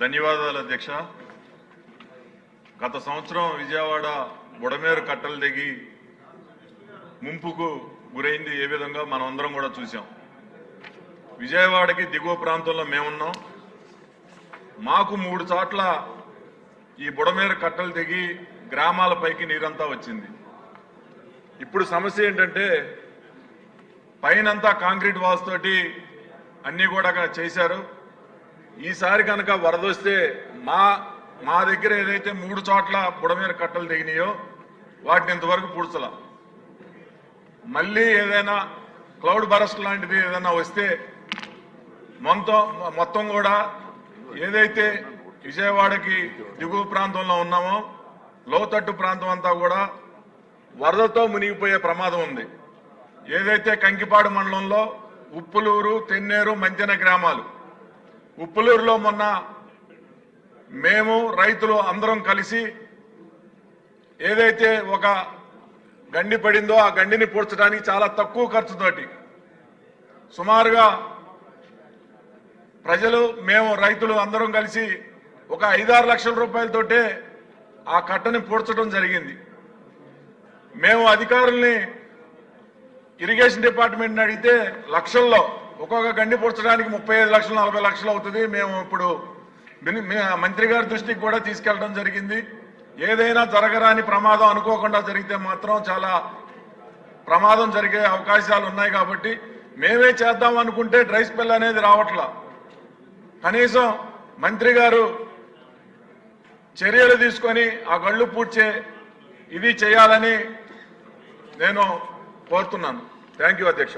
ధన్యవాదాలు అధ్యక్ష. గత సంవత్సరం విజయవాడ బుడమేరు కట్టలు దిగి ముంపుకు గురైంది ఏ విధంగా మనం అందరం కూడా చూసాం విజయవాడకి దిగువ ప్రాంతంలో మేమున్నాం. మాకు మూడు చోట్ల ఈ బుడమేరు కట్టలు దిగి గ్రామాలపైకి నీరంతా వచ్చింది. ఇప్పుడు సమస్య ఏంటంటే పైనంతా కాంక్రీట్ వాల్స్ తోటి అన్నీ కూడా చేశారు. ఈసారి కనుక వరద వస్తే మా మా దగ్గర ఏదైతే మూడు చోట్ల బుడమీర కట్టలు దిగినాయో వాటిని ఇంతవరకు పూడ్చల. మళ్ళీ ఏదైనా క్లౌడ్ బరస్ట్ లాంటిది ఏదైనా వస్తే మొత్తం మొత్తం కూడా ఏదైతే విజయవాడకి దిగువ ప్రాంతంలో ఉన్నామో లోతట్టు ప్రాంతం అంతా కూడా వరదతో మునిగిపోయే ప్రమాదం ఉంది. ఏదైతే కంకిపాడు మండలంలో ఉప్పులూరు తెన్నేరు మంతెన గ్రామాలు ఉప్పులూరులో మొన్న మేము రైతులు అందరం కలిసి ఏదైతే ఒక గండి పడిందో ఆ గండిని పూడ్చడానికి చాలా తక్కువ ఖర్చుతోటి సుమారుగా ప్రజలు మేము రైతులు అందరం కలిసి ఒక ఐదారు లక్షల రూపాయలతోటే ఆ కట్టని పూడ్చడం జరిగింది. మేము అధికారుల్ని ఇరిగేషన్ డిపార్ట్మెంట్ని అడిగితే లక్షల్లో ఒక్కొక్క గండి పూడ్చడానికి ముప్పై ఐదు లక్షలు నలభై లక్షలు అవుతుంది. మేము ఇప్పుడు మంత్రి గారి దృష్టికి కూడా తీసుకెళ్ళడం జరిగింది. ఏదైనా జరగరాని ప్రమాదం అనుకోకుండా జరిగితే మాత్రం చాలా ప్రమాదం జరిగే అవకాశాలు ఉన్నాయి కాబట్టి మేమే చేద్దాం అనుకుంటే డ్రై స్పెల్ అనేది రావట్లా. కనీసం మంత్రి గారు చర్యలు తీసుకొని ఆ గళ్ళు పూడ్చే ఇది చేయాలని నేను కోరుతున్నాను. థ్యాంక్ యూ అధ్యక్ష.